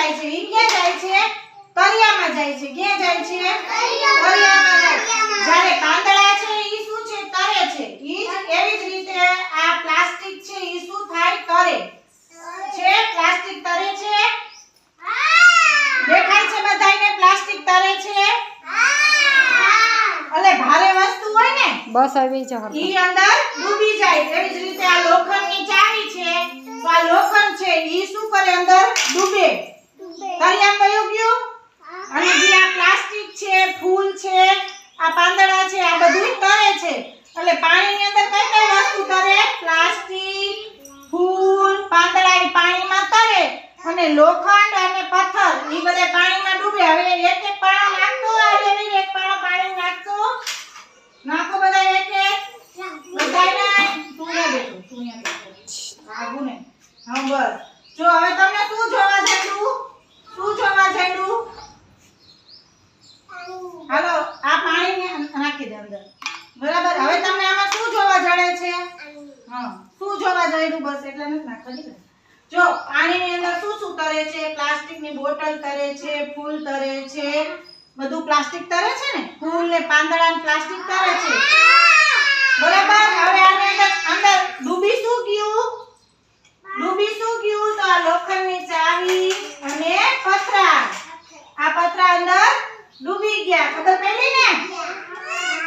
ક્યાં જાય છે તળિયામાં જાય છે. ક્યાં જાય છે? તળિયામાં જ્યારે પાંદડા છે ઈ શું છે? તરે છે. ઈ એવી જ રીતે આ પ્લાસ્ટિક છે ઈ શું થાય? તરે. છે? પ્લાસ્ટિક તરે છે? દેખાય છે બધાયને પ્લાસ્ટિક તરે છે? અલે ભારે વસ્તુ હોય ને. બસ આવી જાઓ ઈ અંદર ડૂબી જાય. એવી જ રીતે આ લોખંડની ચાવી છે તો આ લોખંડ છે ઈ શું કરે અંદર ડૂબે તળિયા કયું ગયું અને જે આ પ્લાસ્ટિક છે ફૂલ છે આ પાંદડા છે આ બધું તરે છે એટલે પાણીની અંદર કઈ કઈ વસ્તુ તરે પ્લાસ્ટિક ફૂલ પાંદડા એ પાણીમાં તરે અને લોખંડ અને પથ્થર એ બધા પાણીમાં ડૂબે. હવે એક એક પાણો નાખતો આવે એક પાણો પાણી નાખતો. નાખો બધા એક એક. બધાને તું ને બેઠો તું ને આગુ ને હા બસ. જો હવે તમને શું જોવા જડ્યું શું જોવા જડ્યું હાલો આ પાણીને નાખી દે અંદર. બરાબર? હવે તમને આમાં શું જોવા જડે છે? હા શું જોવા જડ્યું બસ એટલે નથી નાખવાની. ને. જો તરે છે, પ્લાસ્ટિકની બોટલ તરે છે, ફૂલ તરે છે. બધું પ્લાસ્ટિક તરે છે ને? ફૂલ ને પાંદડા ને પ્લાસ્ટિક તરે છે. બરાબર? હવે આને અંદર અંદર ડૂબી શું ગયું? ડૂબી શું ગયું? તો આ લોખંડની ચાવી અને પતરા. આ પતરા અંદર ડૂબી ગયા. ખબર પડી ને?